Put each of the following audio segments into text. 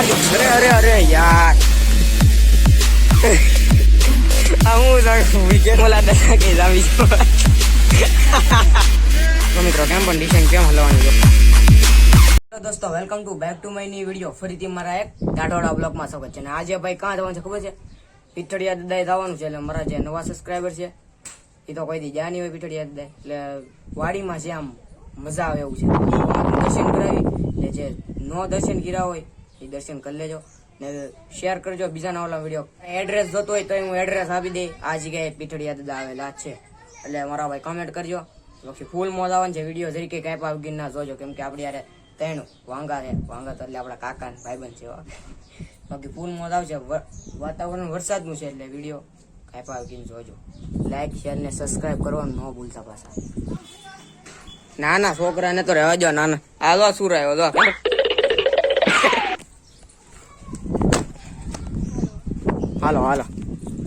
મારજો અરે અરે અરે, યાર. હું વિકેટ ઓલા દસા કે જાવી તો મિત્રો, કેમ ડિસાઈન કેમ હલવાની છે? દોસ્તો વેલકમ ટુ બેક ટુ માયની વીડિયો ફરીથી મારા એક દાઢોડા બ્લોગમાં સ્વાગત છે. અને આજે ભાઈ કાં જવાનું છે ખબર છે? પીઠડિયા દાદા જવાનું છે. એટલે મારા જે નવા સબસ્ક્રાઈબર છે, એ તો કોઈ દી જ્યાં નહીં હોય પીઠડિયા દાદા એટલે વાડીમાં છે આમ મજા આવે એવું છે. દર્શન કરાવી. એટલે જે નો દર્શન કર્યા હોય એ દર્શન કરી લેજો. ને શેર કરજો બીજાના ઓલા વીડિયો એડ્રેસ જોતો હોય તો હું એડ્રેસ આપી દઈ આ જગ્યાએ પીઠડિયા દાદા આવેલા છે. એટલે મારા ભાઈ કમેન્ટ કરજો. પછી ફૂલ મોજ આવવાનું છે વીડિયો તરીકે કાંઈ પણ ગીર ના જોજો. કેમ કે આપણે યારે ત્રણ વાંગા છે. વાંગા તો એટલે આપણા કાકા ને ભાઈબંધ છે બાકી ફૂલ મોજ આવશે. વાતાવરણ વરસાદનું છે એટલે વીડિયો કાંઈ પણ ગીર જોજો. લાઈક શેર ને સબસ્ક્રાઇબ કરવાનું ન ભૂલતા પાછા. નાના છોકરાને તો રહેવા દો નાના. હાલો શું રહ્યો? હાલો હાલો.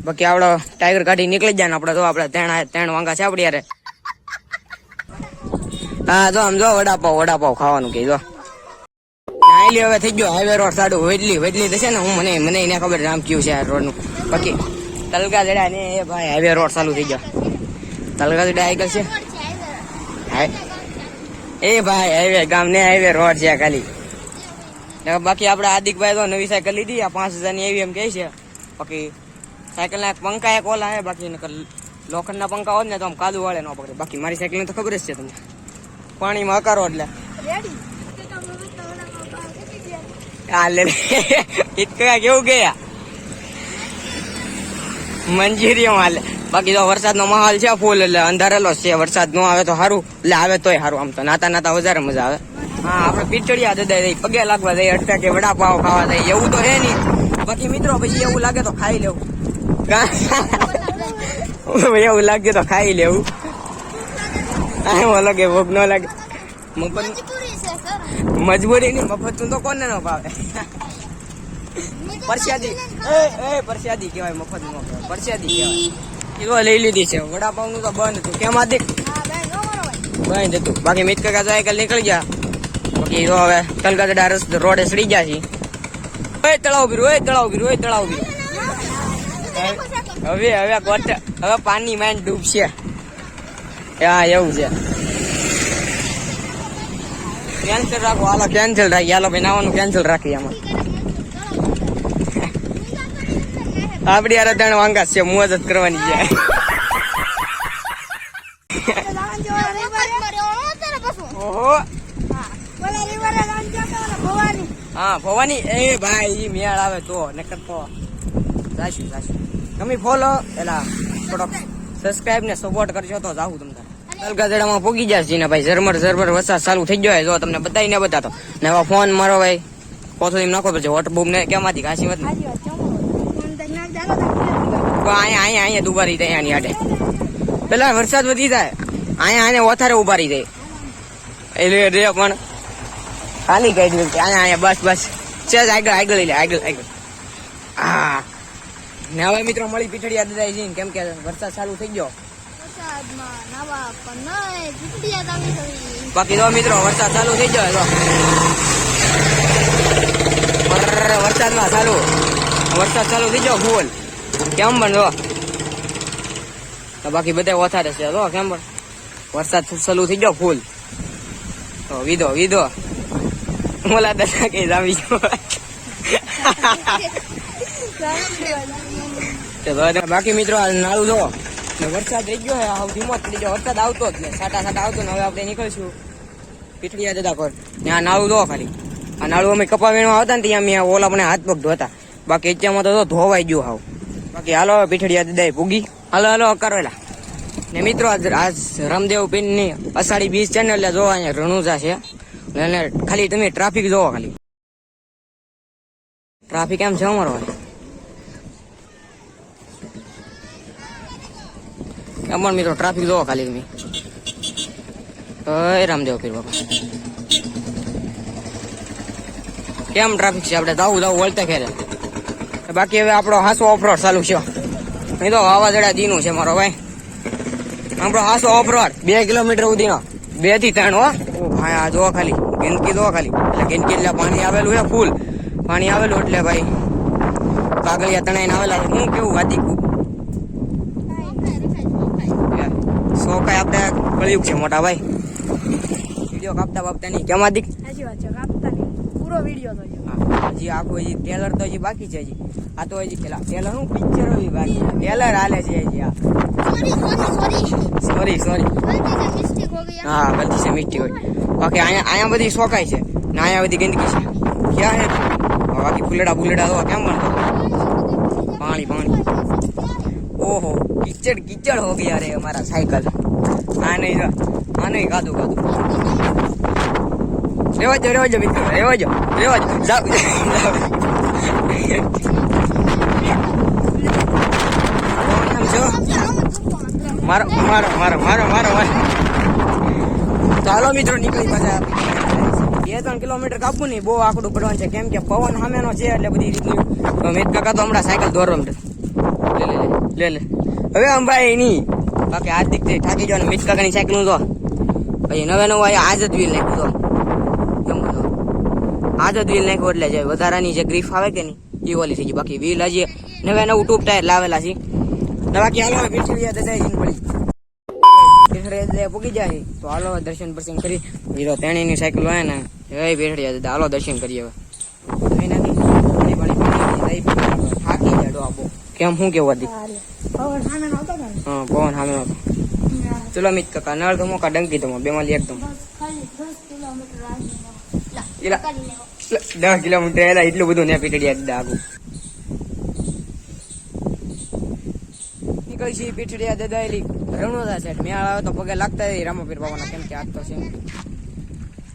બાકી આપડો ટાઈગર કાઢી નીકળી જાય ને આપડે તો આપડે ત્રણ ત્રણ વાંગા છે આપડી યારે હા, જો આમ જો વડાપાવ વડાપાવ ખાવાનું કે જો. નાઈલી હવે થઈ ગયો હાઈવે રોડ સાડું. વેડલી વેડલી થશે ને હું, મને મને એને ખબર નામ કયું છે આ રોડનું. બાકી તલગા જડ્યા ને એ ભાઈ હાઈવે રોડ ચાલુ થઈ ગયો. તલગા જડ્યા આઈ છે. એ ભાઈ હાઈવે ગામ ને હાઈવે રોડ છે ખાલી. બાકી આપડે આદિકભાઈ તો નવી સાયકલ લીધી, આ પાંચ હજારની એવી એમ કહે છે. બાકી સાયકલના એક પંખા એક ઓલા હે બાકી લોખંડના પંખા હોત ને તો આમ કાદુ વાળે ન પકડે. બાકી મારી સાયકલને તો ખબર જ છે તમને. પાણીમાં અકારો એટલે. હાલે ઇતકા કેવું ગયા. મંજીરીઓ હાલે. બાકી તો વરસાદનો માહોલ છે ફૂલ એટલે અંધારેલો છે. વરસાદ નો આવે તો સારું એટલે આવે તોય સારું આમ તો. નાતા નાતા વધારે મજા આવે. હા આપણે પીચડિયા દઈ. પગે લાગવા દઈ. અટકા કે વડાપાવ ખાવા દઈ. એવું તો હે નહીં. બાકી મિત્રો પછી એવું લાગે તો ખાઈ લેવું. એવું લાગે તો ખાઈ લેવું. એવું લાગે ભોગ ન લાગે. મફત મજબૂરી નહીં મફત તું તો કોને ન ભાવે? પરસ્યાદી એ એ પરસ્યાદી કહેવાય મફત નો કહેવાય પરસ્યાદી કહેવાય. એ લઈ લીધી છે વડાપાવનું તો બંધ હતું. કેમ આદિક બંધ હતું. બાકી મિત કાકા સાયકલ નીકળી ગયા. બાકી હવે કલકત્તા રસ રોડે સડી ગયા છે ઓય તળાવ બીરું ઓય તળાવ બીરું ઓય તળાવ બીરું હવે હવે કોટ હવે પાણી માં ડૂબશે. હા એવું છે. કેન્સલ રાખો હાલો કેન્સલ રાખી હાલો ભાઈ નાવાનું કેન્સલ રાખી આમાં. આપડી યાર ત્રણ વાંગા છે મોજ જ કરવાની છે. ઓહો. હા ભવાની. એ ભાઈ એ મેળ આવે તો નકર તો જાશું જાશું. તમે ફોલો એલા થોડોક સબસ્ક્રાઇબ ને સપોર્ટ કરજો તો જાવું તમને. તલગાજડામાં પોગી જાય છે ને ભાઈ. ઝરમર ઝરમર વરસાદ ચાલુ થઈ ગયો જો તમને બતાવી ને બતાતો. ને હવે ફોન મારો ભાઈ. એમ નાખો પડશે વોટર બૂમ ને કેમાંથી ઘાસી વાત અહીંયા અહીંયા અહીંયા દુબારી જાય આની આડે પેલા વરસાદ વધી જાય. અહીંયા અહીંયા વધારે ઉભારી જાય. એટલે રે પણ ખાલી કઈ દીધું અહીંયા અહીંયા બસ બસ. છે આગળ આગળ લઈ લે આગળ આગળ. હા. ને હવે મિત્રો મળી પીઠડિયા દદાઈ જઈને કેમ કે વરસાદ ચાલુ થઈ ગયો. બાકી તો મિત્રો વરસાદ ચાલુ થઈ ગયો તો વરસાદમાં ચાલુ. વરસાદ ચાલુ થઈ ગયો ફૂલ. કેમ પણ જો. તો બાકી બધા ઓથારે છે જો કેમ પણ. વરસાદ ચાલુ થઈ ગયો ફૂલ. તો વિધો વિધો. મોલા દશા કે જામી ગયો તો હવે બાકી મિત્રો આ નાળું જો ને વરસાદ રહી ગયો હે હાવ ધીમો પડી ગયો વરસાદ આવતો જ ને સાટા સાટા આવતો ને હવે આપણે નીકળશું પીઠડિયા જતા કોર ને આ નાળું જો ખાલી આ નાળું અમે કપા વીણવા આવતા ને ત્યાં મેં ઓલા મને હાથ પગ ધોતા બાકી અત્યારમાં તો ધોવાઈ ગયું હાવ બાકી હાલો હવે પીઠડિયા દદાઈ ભૂગી હાલો હાલો કરેલા ને મિત્રો આજ રામદેવ પિંડની અષાઢી બીજ ચેનલ જોવા અહીંયા રણુજા છે અને ખાલી તમે ટ્રાફિક જોવો ખાલી. ટ્રાફિક એમ છે અમારો. પણ મિત્રો ટ્રાફિક જોવો ખાલી તમે. હે રામદેવ પીર બાપા. કેમ ટ્રાફિક છે? આપણે જાવું જાવું વળતા ખેરે. બાકી હવે આપણો હાસો ઓફરોડ ચાલુ છે નહીં તો વાવાઝોડા દીનું છે મારો ભાઈ. આપણો હાસો ઓફરોડ બે કિલોમીટર સુધીનો. બેથી ત્રણ, હો. ભાઈ, આ જોવા ખાલી. ગંદકી જોવો ખાલી એટલે ગંદકી એટલે પાણી આવેલું છે ફૂલ પાણી આવેલું એટલે ભાઈ કાગળિયા તણાઈને આવેલા છે. હું કેવું વાતી કું સો કાંઈ આપણે કળિયુગ છે મોટા ભાઈ. વીડિયો કાપતા બાપતા નહીં. કેમ આદિક સાચી વાત છે કાપતા નહીં. પૂરો વીડિયો તો જો હા, હજી આખું હજી ટેલર તો હજી બાકી છે હજી. આ તો હજી પેલા ટેલર હું પિક્ચર હજી બાકી ટેલર હાલે છે હજી આ. સોરી સોરી હા ગલતી છે મિસ્ટેક હોય. બાકી અહીંયા અહીંયા બધી શોકાય છે. ને અહીંયા બધી ગંદકી છે. ક્યાં હે બાકી ફૂલડા ફૂલડા તો કેમ બનતો પાણી પાણી. ઓહો, કિચડ કિચડ હો ગયા રે અમારા સાયકલ. આ નહીં આ નહીં કાદું કાદું રેવા જો રેવા જો મિત્રો, રેવા જો જાવ મારો મારો મારો મારો મારો મારો. ચાલો મિત્રો, નીકળી પાછા. બે ત્રણ કિલોમીટર કાપવું નહીં, બહુ આકડું પડવાનું છે. કેમ કે પવન સામેનો છે એટલે બધી રીતનું. મિત કાકા તો હમણાં સાયકલ દોરવા માટે. લે લે લે હવે અંબાઈ નહીં બાકી હાર્દિકથી થાકી જવાનું મિત કાકાની સાયકલ હું તો. પછી નવે નવું આયા આજ જ વ્હીલ નાખ્યું તો. આજ જ વ્હીલ નાખ્યું એટલે જે વધારાની જે ગ્રીફ આવે કે નહીં, એ ઓલી થઈ ગઈ. બાકી વ્હીલ હજી નવે નવું ટૂપ ટાયર લાવેલા છે. બાકી હાલો પીઠી દાદા મળી પૂગી જાય. તો હાલો દર્શન પ્રસંગ કરી. બીજો તેણીની સાયકલ હોય ને એ પીઠડીયા જાય હાલો દર્શન કરીએ હવે. કઈ પાણી પાણી પાણી થાકી જાય ડોહા કેમ શું કેવું હતી હા પવન સામે ચલો મિત કાકા નળ તો મોકા ડંકી તો બે માં. એકદમ દસ કિલોમીટર એટલું બધું ને પીઠડિયા દાદા છે પીઠડિયા દાદા એલી રણોદા સાઈડ મેળ આવે તો પગે લાગતા જાય રામાપીર બાબાના કેમ કે આજ તો છે.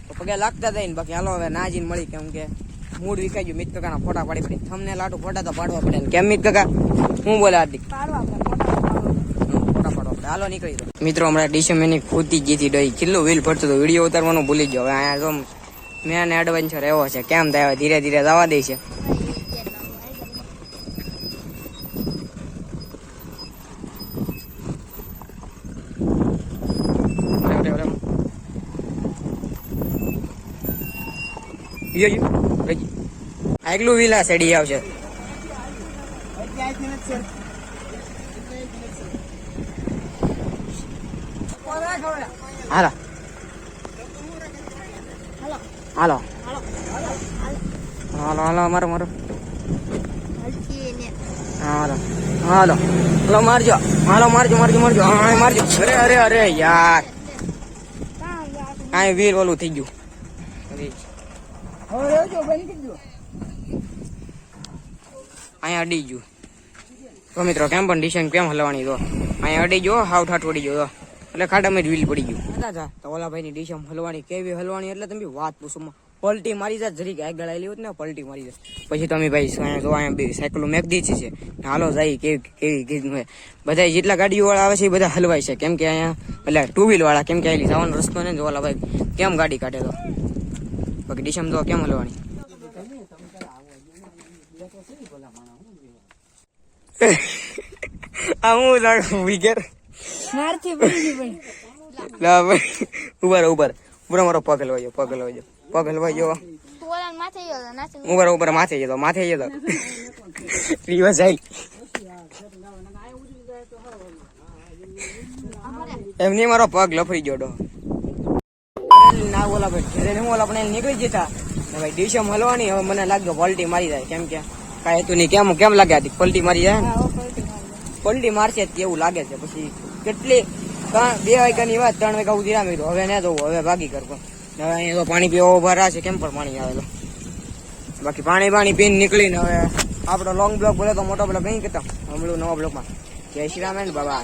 તો પગે લાગતા જાય ને બાકી હાલો હવે ના જઈને મળી કેમ કે મૂડ વિખાઈ ગયું. મિત કાકાના ફોટા પાડી પડી. થમને લાટુ ફોટા તો પાડવા પડે ને. કેમ મિત કાકા? હું બોલે હાર્દિક? ફોટા પાડવા પડે. હાલો નીકળી જાઓ. મિત્રો હમણાં ડીસમ એની ખોતી જીતી ડઈ. કેટલું વ્હીલ પડતું હતું. વીડિયો ઉતારવાનું ભૂલી ગયો હવે અહીંયા તો મેં એડવેન્ચર એવો છે. કેમ થાય? ધીરે ધીરે જવા દે છે રેવ, રેવ, રેવ. યો, યો. રેજી. આગલું વિલા સડી આવશે. હાલો. હાલો. હાલો હાલો, મારો મારો. હાલો. હાલો. હાલો, મારજો. હાલો, મારજો મારજો મારજો. હા મારજો. અરે અરે અરે, યાર. કાંઈ વીર ઓલું થઈ ગયું. અહીંયા અડી ગયું. તો મિત્રો કેમ પણ ડિશન કેમ હલવાની તો? અહીંયા અડી ગયો હાવ ઠાઠ પડી ગયો તો. એટલે ખાડામાં જ વ્હીલ પડી ગયું. તો ઓલા ભાઈની ડિશમ હલવાની કેવી હલવાની એટલે તમે વાત પૂછો. પલટી મારી જાત જરીક આગળ આવેલી હોત ને પલટી મારી જાય પછી તમે ભાઈ અહીંયા જો અહીંયા બી સાયકલો મેક દીધી છે. હાલો જાય કેવી કેવી કીધું બધા જેટલા ગાડીઓ વાળા આવે છે એ બધા હલવાય છે. કેમ કે અહીંયા એટલે ટુ વ્હીલ વાળા કેમ કે અહીં જવાનો રસ્તો ને જોવાલા ભાઈ કેમ ગાડી કાઢે તો? બાકી ડિશમ તો કેમ હલવાની આ હું લાગુ વિગર. મારથી ગઈ પણ લા ભાઈ ઊભા રહો ઊભા રહો. મારો પગ પગલ પગ પગલ ગયો પગ ગયો ઊભા ઊભા માથે જતો માથે જતો. રિવર્સ આઈ. એમની મારો પગ લફરી ગયો ના ઓલા ભાઈ ઘરે હું ઓલા પણ નીકળી જતા. ને ભાઈ ડીશમ હલવાની હવે મને લાગ્યો પલટી મારી જાય કેમ કે કાંઈ હતું નહીં કેમ કેમ લાગે હતી પલટી મારી જાય પલટી મારશે એવું લાગે છે પછી કેટલી ત્રણ બે વાગ્યાની વાત ત્રણ વાગ્યા સુધી રામી હવે ના જવું હવે ભાગી કરવો. હવે અહીંયા તો પાણી પીવા ઊભા રહ્યા છે કેમ પણ પાણી આવેલો બાકી પાણી પાણી પીને નીકળીને હવે આપણો લોંગ બ્લોક બોલે તો મોટો બ્લોક નહીં કરતા હમણાં નવા બ્લોકમાં જય શ્રી રામ બાબા